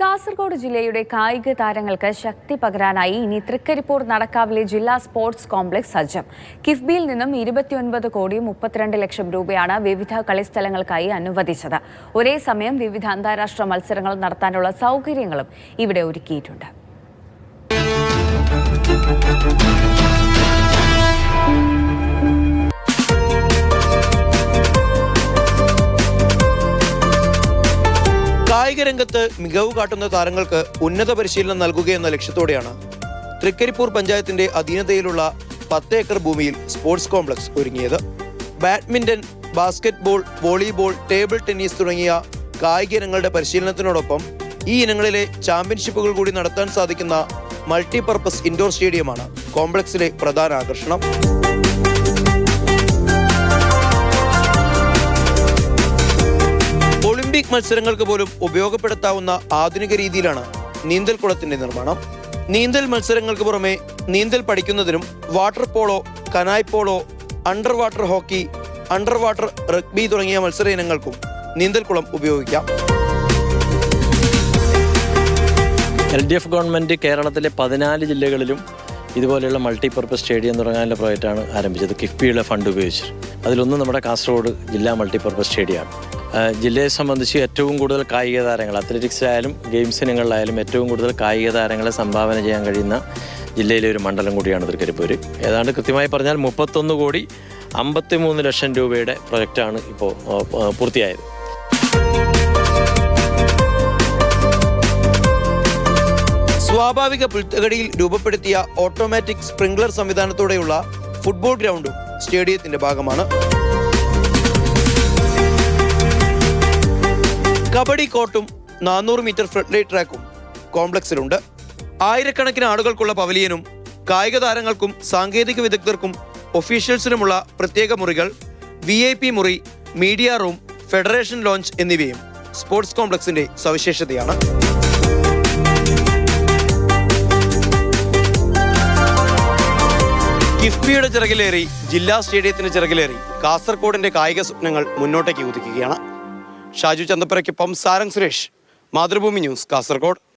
കാസർഗോഡ് ജില്ലയുടെ കായിക താരങ്ങൾക്ക് ശക്തി പകരാനായി ഇനി തൃക്കരിപ്പൂർ നടക്കാവിലെ ജില്ലാ സ്പോർട്സ് കോംപ്ലക്സ് സജ്ജം. കിഫ്ബിയിൽ നിന്നും ഇരുപത്തിയൊൻപത് കോടി മുപ്പത്തിരണ്ട് ലക്ഷം രൂപയാണ് വിവിധ കളിസ്ഥലങ്ങൾക്കായി അനുവദിച്ചത്. ഒരേ സമയം വിവിധ അന്താരാഷ്ട്ര മത്സരങ്ങൾ നടത്താനുള്ള സൗകര്യങ്ങളും ഇവിടെ ഒരുക്കിയിട്ടുണ്ട്. കായിക രംഗത്ത് മികവ് കാട്ടുന്ന താരങ്ങൾക്ക് ഉന്നത പരിശീലനം നൽകുകയെന്ന ലക്ഷ്യത്തോടെയാണ് തൃക്കരിപ്പൂർ പഞ്ചായത്തിന്റെ അധീനതയിലുള്ള പത്ത് ഏക്കർ ഭൂമിയിൽ sports complex ഒരുങ്ങിയത്. Badminton basketball volleyball table tennis തുടങ്ങിയ കായിക ഇനങ്ങളുടെ പരിശീലനത്തിനോടൊപ്പം ഈ ഇനങ്ങളിലെ ചാമ്പ്യൻഷിപ്പുകൾ കൂടി നടത്താൻ സാധിക്കുന്ന മൾട്ടിപർപ്പസ് ഇൻഡോർ സ്റ്റേഡിയമാണ് കോംപ്ലക്സിലെ പ്രധാന ആകർഷണം. മത്സരങ്ങൾക്ക് പോലും ഉപയോഗപ്പെടുത്താവുന്ന ആധുനിക രീതിയിലാണ് നീന്തൽക്കുളത്തിന്റെ നിർമ്മാണം. നീന്തൽ മത്സരങ്ങൾക്ക് പുറമെ നീന്തൽ പഠിക്കുന്നതിനും water polo canoe polo underwater hockey underwater rugby തുടങ്ങിയ മത്സര ഇനങ്ങൾക്കും നീന്തൽക്കുളം ഉപയോഗിക്കാം. എൽ ഡി എഫ് ഗവൺമെന്റ് കേരളത്തിലെ പതിനാല് ജില്ലകളിലും ഇതുപോലെയുള്ള മൾട്ടിപർപ്പസ് സ്റ്റേഡിയം തുടങ്ങാനുള്ള പ്രോജക്റ്റാണ് ആരംഭിച്ചത്. കിഫ്ബിയുടെ ഫണ്ട് ഉപയോഗിച്ച്. അതിലൊന്ന് നമ്മുടെ കാസർഗോഡ് ജില്ലാ മൾട്ടിപർപ്പസ് സ്റ്റേഡിയമാണ്. ജില്ലയെ സംബന്ധിച്ച് ഏറ്റവും കൂടുതൽ കായിക താരങ്ങൾ അത്ലറ്റിക്സിലായാലും ഗെയിംസ് ഇനങ്ങളിലായാലും ഏറ്റവും കൂടുതൽ കായിക താരങ്ങളെ സംഭാവന ചെയ്യാൻ കഴിയുന്ന ജില്ലയിലെ ഒരു മണ്ഡലം കൂടിയാണ് തൃക്കരിപ്പൂർ ഏതാണ്ട് കൃത്യമായി പറഞ്ഞാൽ മുപ്പത്തൊന്ന് കോടി അമ്പത്തി മൂന്ന് ലക്ഷം രൂപയുടെ പ്രൊജക്റ്റാണ് ഇപ്പോൾ പൂർത്തിയായത്. സ്വാഭാവിക പുൽത്തകടിയിൽ രൂപപ്പെടുത്തിയ ഓട്ടോമാറ്റിക് സ്പ്രിംഗ്ലർ സംവിധാനത്തോടെയുള്ള ഫുട്ബോൾ ഗ്രൗണ്ടും സ്റ്റേഡിയത്തിന്റെ ഭാഗമാണ്. കബഡി കോർട്ടും നാനൂറ് മീറ്റർ ഫ്ലഡ് ട്രാക്കും കോംപ്ലക്സിലുണ്ട്. ആയിരക്കണക്കിന് ആളുകൾക്കുള്ള പവലിയനും കായിക താരങ്ങൾക്കും സാങ്കേതിക വിദഗ്ധർക്കും ഒഫീഷ്യൽസിനുമുള്ള പ്രത്യേക മുറികൾ വി ഐ പി മുറി മീഡിയ റൂം ഫെഡറേഷൻ ലോഞ്ച് എന്നിവയും സ്പോർട്സ് കോംപ്ലക്സിന്റെ സവിശേഷതയാണ്. കിഫ്ബിയുടെ ചിറകിലേറി ജില്ലാ സ്റ്റേഡിയത്തിന്റെ ചിറകിലേറി കാസർകോടിന്റെ കായിക സ്വപ്നങ്ങൾ മുന്നോട്ടേക്ക് കുതിക്കുകയാണ് ഷാജു ചന്തപ്പുരയ്ക്കൊപ്പം സാരംഗ് സുരേഷ്. മാതൃഭൂമി ന്യൂസ് കാസർഗോഡ്.